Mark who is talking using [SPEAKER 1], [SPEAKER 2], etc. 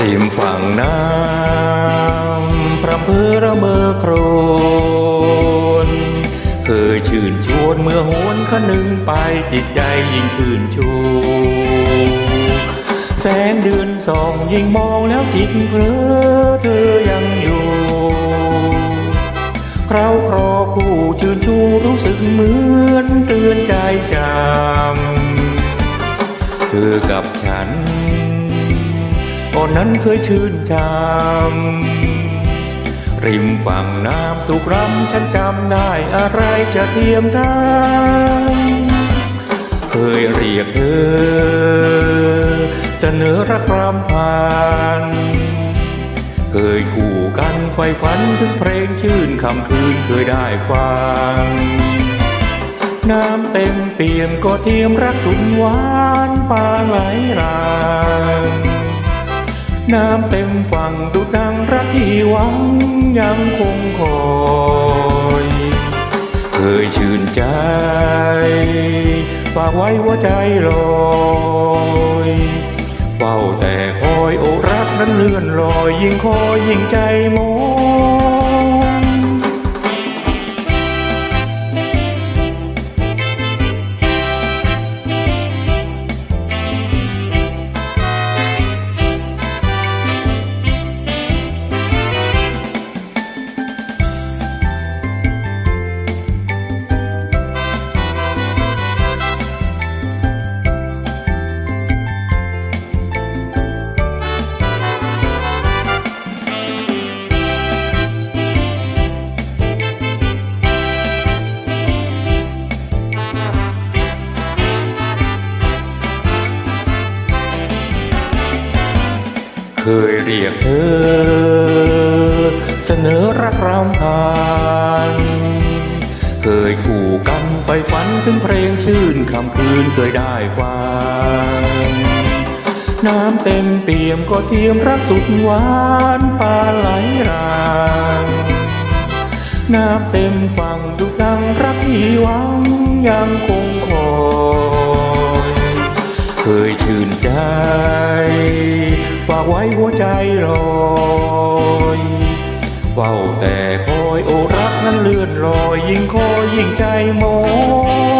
[SPEAKER 1] ริมฝั่งน้ำพระเพอระเมอโครนเคยชื่นชวนเมื่อโหนขนึงไปจิตใจยิ่งชื่นชูแสงเดือนสองยิ่งมองแล้วคิดเพลอเธอยังอยู่คราวครอคู่ชื่นชูรู้สึกเหมือนเตือนใจจำเธอกับฉัน ก่อนนั้นเคยชื่นจำริมฝั่งน้ำสุกรำฉันจำได้อะไรจะเทียมทานเคยเรียกเธอ เสนอรักรำผ่านเคยคู่กันไฟฝันถึงเพลงชื่นคำคืนเคยได้ฟังน้ำเต็มเปี่ยมก็เทียมรักสุดหวานปลาไหลราง น้ำเต็มฝั่งดุดดังรักที่หวังยังคงคอยเคยชื่นใจฝากไว้หัวใจลอยเฝ้าแต่คอยโอรักนั้นเลื่อนลอยยิ่งคอยยิ่งใจมอง เคยเรียกเธอ เสนอรักรำผ่านเคยคู่กันไปฝันถึงเพลงชื่นคำคืนเคยได้ฟังน้ำเต็มเปี่ยมก็เทียมรักสุดหวานปลาไหลรางน้ำเต็มฝั่งดุดื่นใจฝากไว้หัวใจรอยเฝ้าแต่คอยโอรักนั้นเลื่อนลอย ยิ่งคอยยิ่งใจมอง